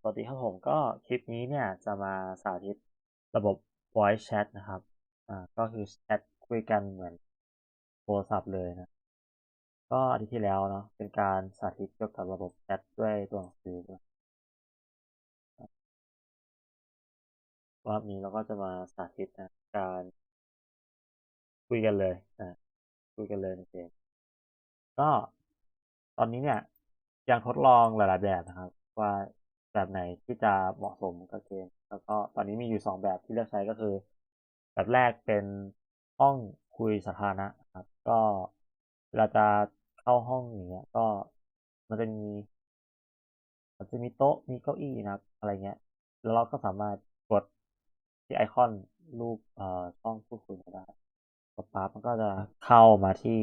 สวัสดีครับผมก็คลิปนี้เนี่ยจะมาสาธิตระบบ voice chat นะครับอ่าก็คือแชทคุยกันเหมือนโทรศัพท์เลยนะ ก็อาทิตย์ที่แล้วเนาะเป็นการสาธิตเกี่ยวกับระบบแชทด้วยตัวหนังสือวยรอบนี้เราก็จะมาสาธิตนะการคุยกันเลยนะคุยกันเลยในเกมก็ตอนนี้เนี่ยยังทดลองหลายๆแบบนะครับว่า แบบไหนที่จะเหมาะสมกับเกม แล้วก็ตอนนี้มีอยู่สองแบบที่เลือกใช้ก็คือ แบบแรกเป็นห้องคุยสาธารณะครับ ก็เวลาจะเข้าห้องอย่างเงี้ย ก็มันจะมีมันจะมีโต๊ะมีเก้าอี้นะครับ อะไรเงี้ย แล้วเราก็สามารถกดที่ไอคอนรูปเอ่อช่องพูดคุยได้กดปั๊บมันก็จะเข้ามาที่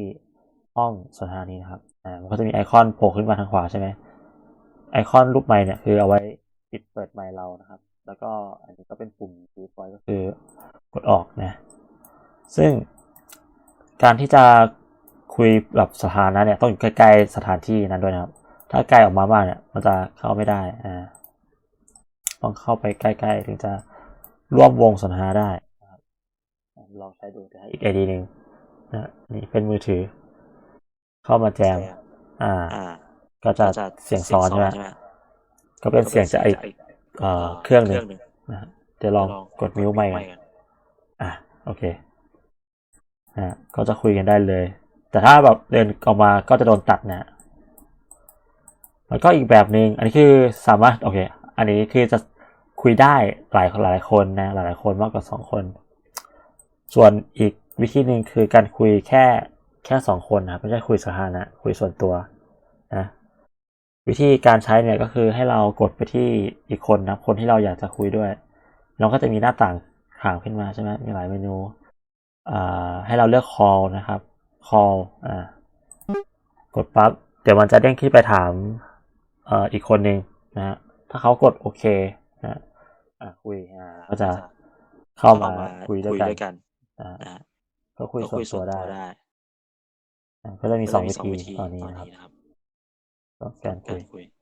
ห้องสนทนานีนะครับ อ่า มันก็จะมีไอคอนโผล่ขึ้นมาทางขวาใช่ไหม ไอคอนรูปไมค์เนี่ยคือเอาไว้ปิดเปิดไมค์เรานะครับ แล้วก็อันนี้ก็เป็นปุ่มรีพอยก็คือกดออกนะ ซึ่งการที่จะคุยแบบสถานะเนี่ยต้องอยู่ใกล้ๆสถานที่นั้นด้วยนะครับ ถ้าไกลออกมามากเนี่ยมันจะเข้าไม่ได้อ่าต้องเข้าไปใกล้ๆถึงจะร่วมวงสนทนาได้นะครับลองใช้ดูแต่อีกไอดีหนึ่งนะนี่เป็นมือถือ เข้ามาแจม อ่าอ่า ก็จะจะเสียงซ้อนใช่ไหมไหมก็เป็นเสียงจากไอเอ่อเครื่องหนึ่งหนึ่งนะฮะเดี๋ยวลองกดมิวใหม่กันกันอะโอเคนะฮะก็จะคุยกันได้เลย แต่ถ้าแบบเดินออกมาก็จะโดนตัดนะแล้วก็อีกแบบหนึ่งอันนี้คือสามารถโอเค อันนี้คือจะคุยได้หลายหลายคนนะ หลายๆคนมากกว่าสองคน ส่วนอีกวิธีหนึ่งคือการคุยแค่แค่สองคนนะครับไม่ใช่คุยสาธารณะคุยส่วนตัวนะ วิธีการใช้เนี่ยก็คือให้เรากดไปที่อีกคนนะครับคนที่เราอยากจะคุยด้วย เราก็จะมีหน้าต่างขาวขึ้นมาใช่ไหมมีหลายเมนูอ่าให้เราเลือก call นะครับ call อ่ากดปั๊บเดี๋ยวมันจะเด้งขึ้นไปถามเอ่ออีกคนหนึ่งนะฮะถ้าเขากดโอเคนะอ่าคุยอ่าก็จะเข้ามาคุยด้วยกันกันอ่านะฮะก็คุยก็ส่วคุนยตัส่ววนได้ตัวได้อ่าก็จะมีสองวิธีตอนนี้ตอนนะครับ นี้น